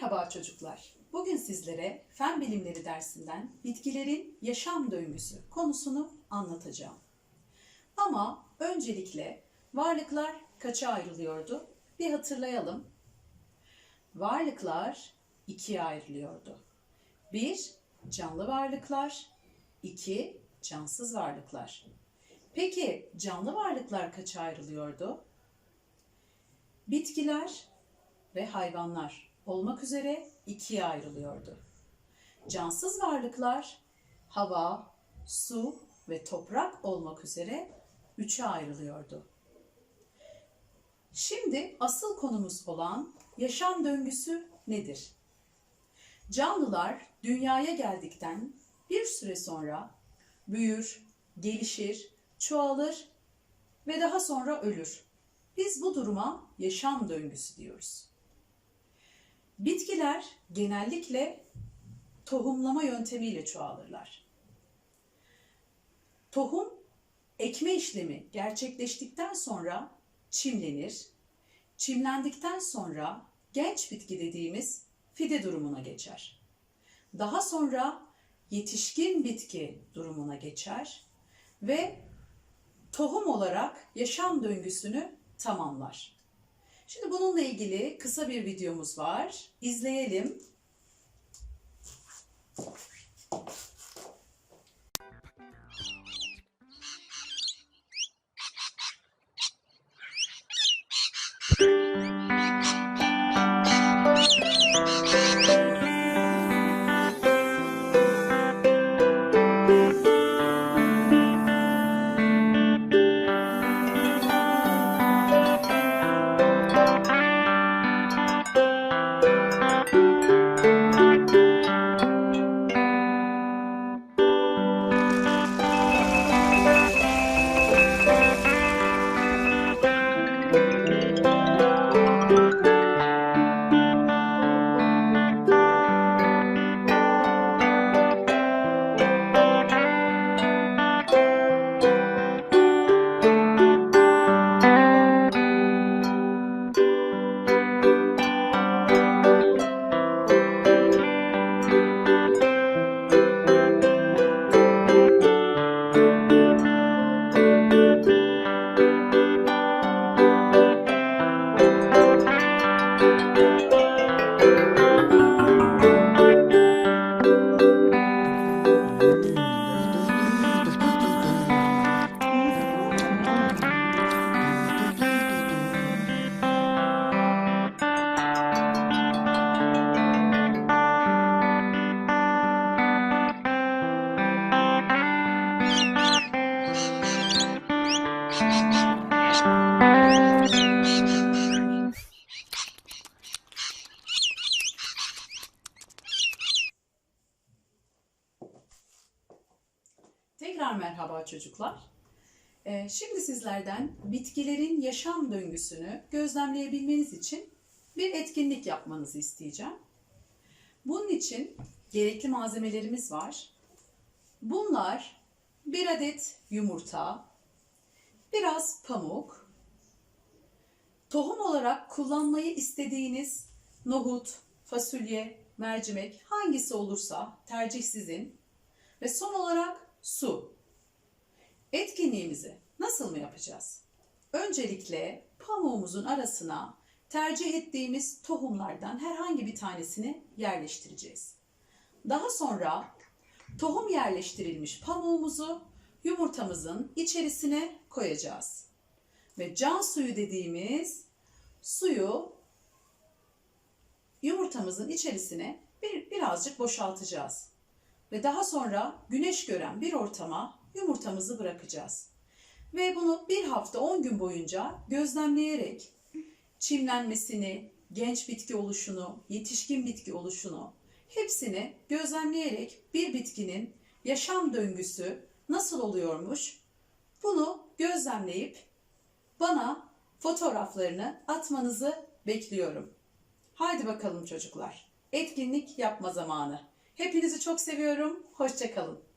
Merhaba çocuklar. Bugün sizlere fen bilimleri dersinden bitkilerin yaşam döngüsü konusunu anlatacağım. Ama öncelikle varlıklar kaça ayrılıyordu? Bir hatırlayalım. Varlıklar ikiye ayrılıyordu. Bir, canlı varlıklar. iki cansız varlıklar. Peki canlı varlıklar kaça ayrılıyordu? Bitkiler ve hayvanlar olmak üzere ikiye ayrılıyordu. Cansız varlıklar hava, su ve toprak olmak üzere üçe ayrılıyordu. Şimdi asıl konumuz olan yaşam döngüsü nedir? Canlılar dünyaya geldikten bir süre sonra büyür, gelişir, çoğalır ve daha sonra ölür. Biz bu duruma yaşam döngüsü diyoruz. Bitkiler genellikle tohumlama yöntemiyle çoğalırlar. Tohum ekme işlemi gerçekleştikten sonra çimlenir. Çimlendikten sonra genç bitki dediğimiz fide durumuna geçer. Daha sonra yetişkin bitki durumuna geçer ve tohum olarak yaşam döngüsünü tamamlar. Şimdi bununla ilgili kısa bir videomuz var. İzleyelim. Merhaba çocuklar. Ee, şimdi sizlerden bitkilerin yaşam döngüsünü gözlemleyebilmeniz için bir etkinlik yapmanızı isteyeceğim. Bunun için gerekli malzemelerimiz var. Bunlar bir adet yumurta, biraz pamuk, tohum olarak kullanmayı istediğiniz nohut, fasulye, mercimek hangisi olursa tercih sizin ve son olarak su. Etkinliğimizi nasıl mı yapacağız? Öncelikle pamuğumuzun arasına tercih ettiğimiz tohumlardan herhangi bir tanesini yerleştireceğiz. Daha sonra tohum yerleştirilmiş pamuğumuzu yumurtamızın içerisine koyacağız. Ve can suyu dediğimiz suyu yumurtamızın içerisine bir, birazcık boşaltacağız. Ve daha sonra güneş gören bir ortama yumurtamızı bırakacağız. Ve bunu bir hafta 10 gün boyunca gözlemleyerek çimlenmesini, genç bitki oluşunu, yetişkin bitki oluşunu hepsini gözlemleyerek bir bitkinin yaşam döngüsü nasıl oluyormuş bunu gözlemleyip bana fotoğraflarını atmanızı bekliyorum. Haydi bakalım çocuklar. Etkinlik yapma zamanı. Hepinizi çok seviyorum. Hoşçakalın.